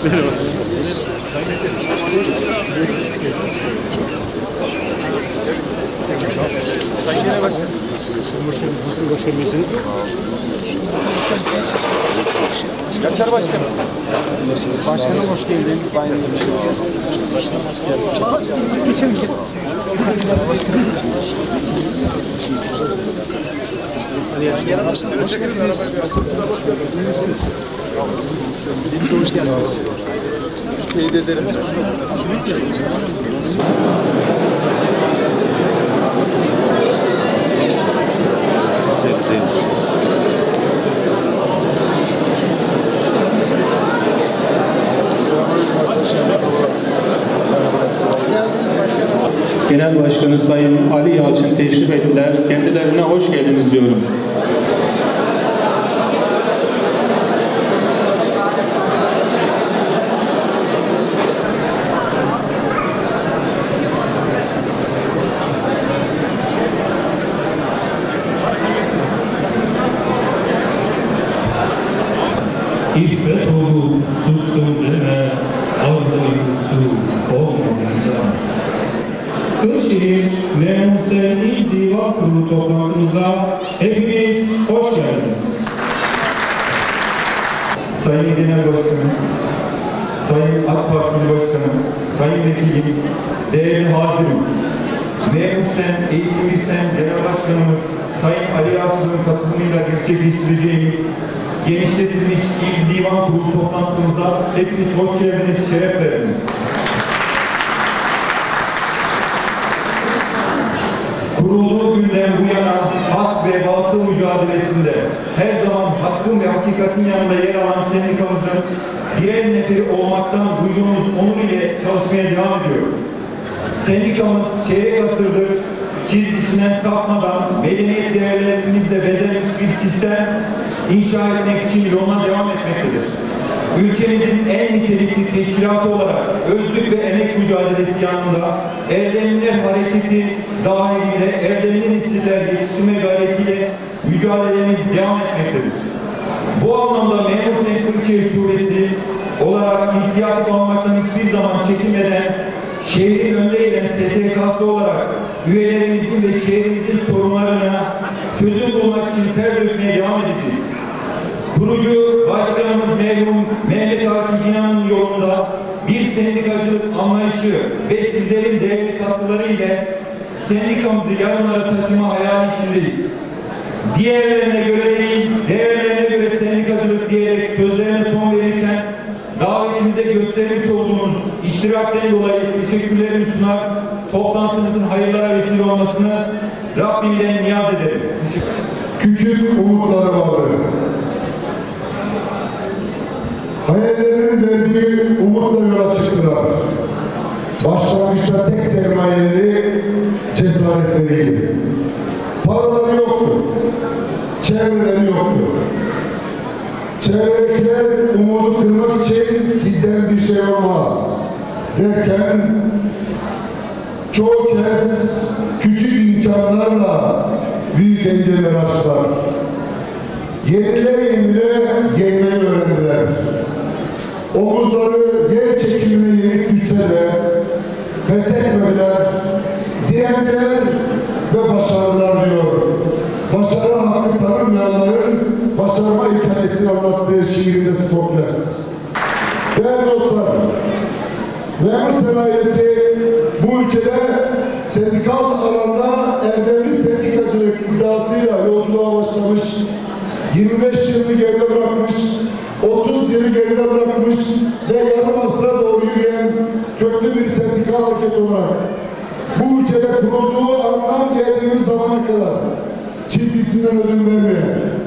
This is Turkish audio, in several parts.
Sayın Genel Başkanım. Nasılsınız? Hoş geldiniz. Yaşar Başkanım. Başkanım hoş geldin. Bayram Geçelim. Hoş hoş geldiniz. Teyit ederim. Genel Başkanı Sayın Ali Yalçın teşrif ettiler. Kendilerine hoş geldiniz diyorum. İffet olup sustum deme, ağla yusu olmadıysa. Kırşehir ve Muhseni Divan Kurulu toplantımıza hepiniz hoş geldiniz. Sayın Genel Başkanım, Sayın AK Partili Başkanım, Sayın Vekilim, değerli hazirim, Memur Sen, Eğitim Sen Genel Başkanımız Sayın Ali Yalçın'ın katılımıyla gerçekleştireceğimiz genişletilmiş İl Divan Kurulu toplantımıza hepiniz hoş geldiniz, şeref verdiniz. Kurulduğu günden bu yana hak ve batıl mücadelesinde her zaman hakkın ve hakikatin yanında yer alan sendikamızın birer neferi olmaktan duyduğumuz onur ile çalışmaya devam ediyoruz. Sendikamız çeyrek asırdır çizgisinden sapmadan medeniyet değerlerimizle bezenmiş bir sistem inşa etmek için yoluna devam etmektedir. Ülkemizin en nitelikli teşkilatı olarak özlük ve emek mücadelesi yanında Erdemliler Hareketi dahilinde erdemli nesiller yetiştirme gayretiyle mücadelemiz devam etmektedir. Bu anlamda Memur Sen Kırşehir Şubesi olarak inisiyatif almaktan hiçbir zaman çekinmeden şehrin önde gelen STK'sı olarak üyelerimizin ve şehrimizin sorunlarına çözüm bulmak için ter dökmeye devam edeceğiz. Kurucu başkanımız merhum Mehmet Akif İnan'ın yolunda bir sendikacılık anlayışı ve sizlerin değerli katkıları ile sendikamızı yarınlara taşıma hayali içindeyiz. Diğerlerine göre değil, değerlerine göre sendikacılık diyerek sözlerine son verirken davetimize göstermiş olduğunuz iştirakten dolayı teşekkürlerimi sunar, toplantınızın hayırlara vesile olmasını Rabbimden niyaz ederim. küçük umutları vardı. Hayallerin verdiği umutla yola çıktılar. Başlangıçta tek sermayeleri cesaretleriydi. Paraları yoktu. Çevreleri yoktu. Çevredekiler umudu kırmak için sizden bir şey olmaz derken çoğu kez küçük imkanlarla büyük engeller aştılar. Yenile yenile yenmeyi öğrendiler. Omuzları yer çekimine yenik düşse de pes etmediler, direndiler ve başardılar diyor. Başarı hakkı tanınmayanların başarma hikayesini anlattığı şiirinde Sokles. Değerli dostlar, Memur sanayisi bu ülkede sendikal alanda erdemli sendikacılık iddiasıyla yolculuğa başlamış, 25 yılını geride bırakmış, 30 yılı geride bırakmış ve yarım asıra doğru yürüyen köklü bir sendikal hareket olarak bu ülkede kurulduğu andan geldiğimiz zamana kadar çizgisinden ödün vermeyen,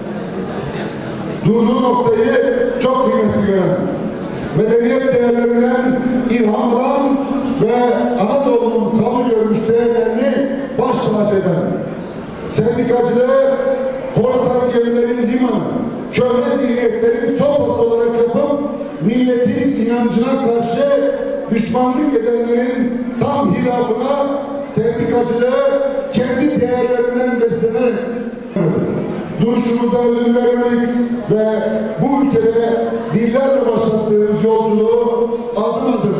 durduğu noktayı çok kıymetli gören, medeniyet değerlerinden ilham alan ve Anadolu'nun kabul görmüş değerlerini baş tacı eden, sendikacılığı korsan gemilerin limanı, köhne zihniyetlerin sopası olarak yapıp milletin inancına karşı düşmanlık edenlerin tam hilafına sendikacılığı duruşumuza ödün vermedik ve bu ülkede dillerle başlattığımız yolculuğu adım adım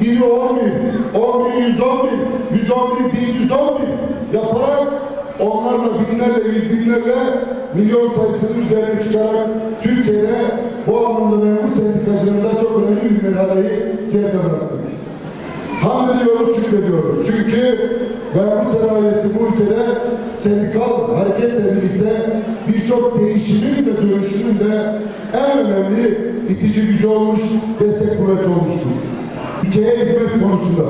biri 10 bin, 10 bin 110 bin, 110 bin 1110 bin yaparak onlarla binlerle, yüz binlerle milyon sayısının üzerine çıkarak Türkiye'de bu anlamda memur sendikacılığında çok önemli bir merhaleyi geride bıraktık. Hamd ediyoruz, şükrediyoruz. Çünkü memur sermayesi bu ülkede sendikal hareketle birlikte birçok değişimin ve dönüşümün de en önemli itici gücü olmuş, destek kuvveti olmuştur. Ülkeye hizmet konusunda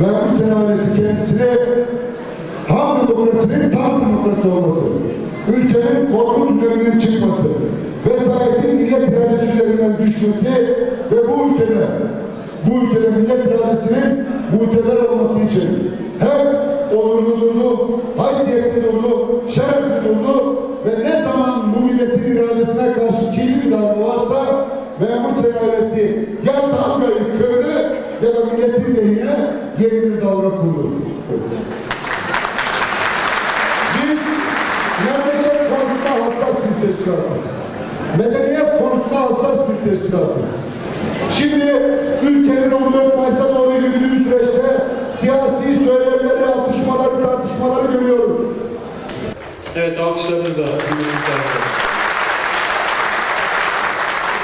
memur sermayesi kendisine ham demokrasinin tam demokrasi olması, ülkenin korku döneminden çıkması, vesayetin millet iradesi üzerinden düşmesi ve bu ülkede bu ülkede millet iradesinin muteber olması için hem onurlu durdu, haysiyetli durdu, şerefli durdu ve ne zaman bu milletin iradesine karşı kirli bir darbe varsa memur sermayesi ya dalgayı kırdı ya da milletin lehine yeni bir dalga kurdu. Biz memleket konusunda hassas bir teşkilatız. Medeniyet konusunda hassas bir teşkilatız.